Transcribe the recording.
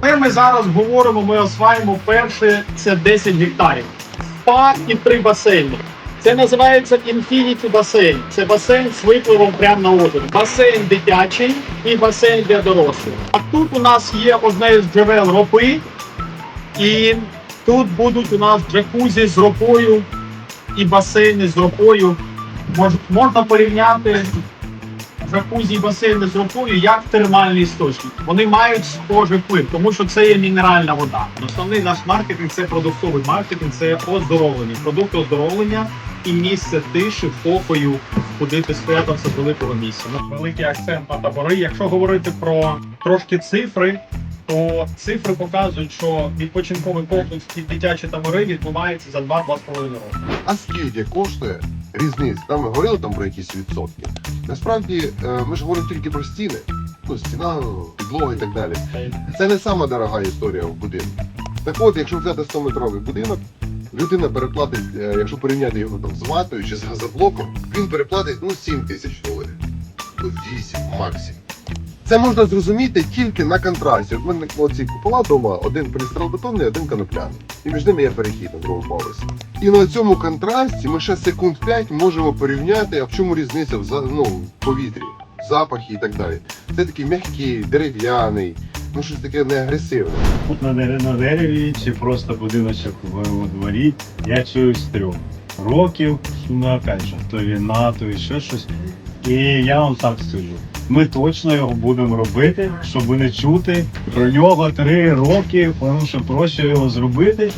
Тепер ми зараз говоримо, ми осваїмо перше, це 10 гектарів. Спа і три басейни. Це називається Infinity басейн. Це басейн з випливом прямо на озеро. Басейн дитячий і басейн для дорослих. А тут у нас є одне з джерел ропи, і тут будуть у нас джакузі з ропою і басейни з ропою. Мож, можна порівняти джакузі басейни з ропою як термальний істочник. Вони мають схожий вплив, тому що це є мінеральна вода. Основний наш маркетинг це продуктовий маркетинг, це оздоровлення. Продукти оздоровлення і місце тиші, покою, куди ти спрятався з великого місця. Великий акцент на табори. Якщо говорити про трошки цифри, то цифри показують, що відпочинковий комплекс і дитячі табори відбуваються за 2-2,5 роки. А скільки коштує різниця? Там ми говорили там про якісь відсотки. Насправді е, ми ж говоримо тільки про стіни. Ну, стіна, підлога і так далі. Це не сама дорога історія в будинку. Так от, якщо взяти 100-метровий будинок, людина переплатить, е, якщо порівняти його там з ватою чи з газоблоком, він переплатить ну 7 тисяч доларів. Ну 8 максимум. Це можна зрозуміти тільки на контрасті. От в мене оці купола вдома, один полістиролбетонний, один канопляний. І між ними є перехід на другому. І на цьому контрасті ми ще секунд 5 можемо порівняти, а в чому різниця в ну, повітрі, запахи і так далі. Це такий м'який, дерев'яний, ну щось таке не агресивне. Тут на, дере- на дереві чи просто будиночок у дворі, я чую з трьох років, ну опять же, то війна, то і ще щось. І я вам так скажу. Ми точно його будемо робити, щоб не чути про нього три роки, тому що проще його зробити.